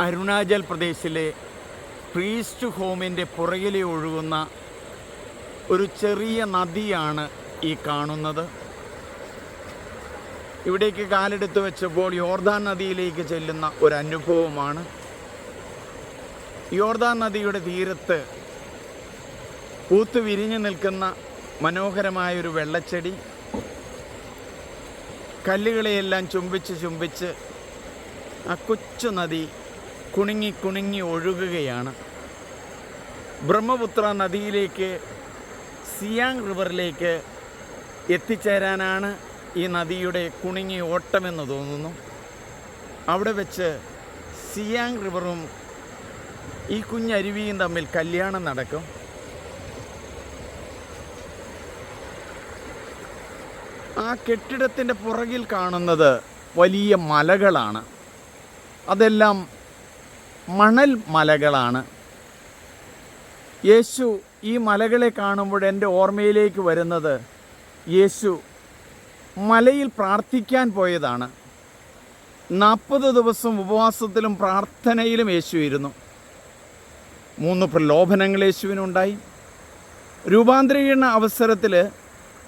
അരുണാചൽ പ്രദേശിലെ പ്രീസ്റ്റ് ഹോമിന്റെ പുറകിലെ ഒഴുകുന്ന ഒരു ചെറിയ നദിയാണ് ഈ കാണുന്നത്. ഇവിടേക്ക് കാലെടുത്ത് വെച്ചപ്പോൾ യോർദാൻ നദിയിലേക്ക് ചെല്ലുന്ന ഒരു അനുഭവമാണ്. യോർദാൻ നദിയുടെ തീരത്ത് പൂത്ത് വിരിഞ്ഞു നിൽക്കുന്ന മനോഹരമായൊരു വെള്ളച്ചെടി. കല്ലുകളെയെല്ലാം ചുംബിച്ച് ചുംബിച്ച് ആ കൊച്ചു നദി കുണുങ്ങി കുണുങ്ങി ഒഴുകുകയാണ്. ബ്രഹ്മപുത്ര നദിയിലേക്ക് സിയാങ് റിവറിലേക്ക് എത്തിച്ചേരാനാണ് ഈ നദിയുടെ കുണുങ്ങി ഓട്ടമെന്ന് തോന്നുന്നു. അവിടെ വെച്ച് സിയാങ് റിവറും ഈ കുഞ്ഞരുവിയും തമ്മിൽ കല്യാണം നടക്കും. ആ കെട്ടിടത്തിന്റെ പുറകിൽ കാണുന്നത് വലിയ മലകളാണ്. അതെല്ലാം മണൽ മലകളാണ്. യേശു ഈ മലകളെ കാണുമ്പോൾ എന്റെ ഓർമ്മയിലേക്ക് വരുന്നത് യേശു മലയിൽ പ്രാർത്ഥിക്കാൻ പോയതാണ്. നാൽപ്പത് ദിവസം ഉപവാസത്തിലും പ്രാർത്ഥനയിലും യേശു ഇരുന്നു. മൂന്ന് പ്രലോഭനങ്ങൾ യേശുവിനുണ്ടായി. രൂപാന്തരീകരണ അവസരത്തിൽ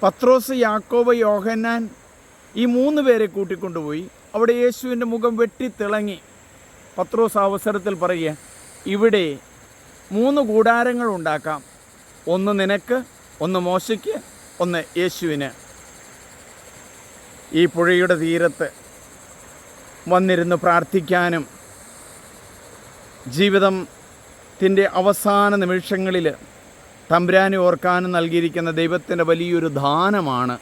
പത്രോസ് യാക്കോബ് യോഹന്നാൻ ഈ മൂന്ന് പേരെ കൂട്ടിക്കൊണ്ടുപോയി. അവിടെ യേശുവിന്റെ മുഖം വെട്ടിത്തിളങ്ങി. പത്രോസ് അവസരത്തിൽ പറയുക ഇവിടെ മൂന്ന് കൂടാരങ്ങൾ ഉണ്ടാക്കാം. ഒന്ന് നിനക്ക് ഒന്ന് മോശയ്ക്ക് ഒന്ന് യേശുവിന്. ഈ പുഴയുടെ തീരത്ത് വന്നിരുന്ന് പ്രാർത്ഥിക്കാനും ജീവിതത്തിന്റെ അവസാന നിമിഷങ്ങളിൽ തമ്പുരാനെ ഓർക്കാനും നൽകിയിരിക്കുന്ന ദൈവത്തിന്റെ വലിയൊരു ദാനമാണ്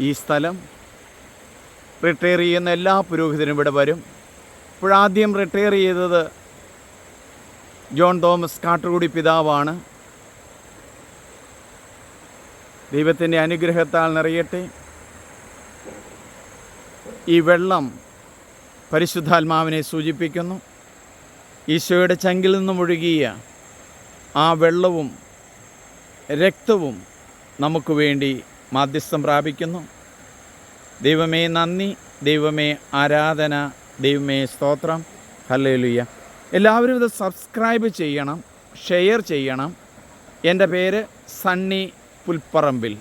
ഈ സ്ഥലം. റിട്ടയർ ചെയ്യുന്ന എല്ലാ പുരോഹിതരും ഇവിടെ വരും. ഇപ്പോഴാദ്യം റിട്ടയർ ചെയ്തത് ജോൺ തോമസ് കാട്ടുകുടി പിതാവാണ്. ദൈവത്തിന്റെ അനുഗ്രഹത്താൽ നിറയട്ടെ. ഈ വെള്ളം പരിശുദ്ധാത്മാവിനെ സൂചിപ്പിക്കുന്നു. ഈശോയുടെ ചങ്കിൽ നിന്നും ഒഴുകിയ ആ വെള്ളവും രക്തവും നമുക്ക് വേണ്ടി മാധ്യസ്ഥം പ്രാപിക്കുന്നു. ദൈവമേ നന്ദി ദൈവമേ ആരാധന ദൈവമേ സ്തോത്രം. ഹല്ലേലൂയ എല്ലാവരും ഇത് സബ്സ്ക്രൈബ് ചെയ്യണം ഷെയർ ചെയ്യണം. എന്റെ പേര് സണ്ണി പുൽപ്പറമ്പിൽ.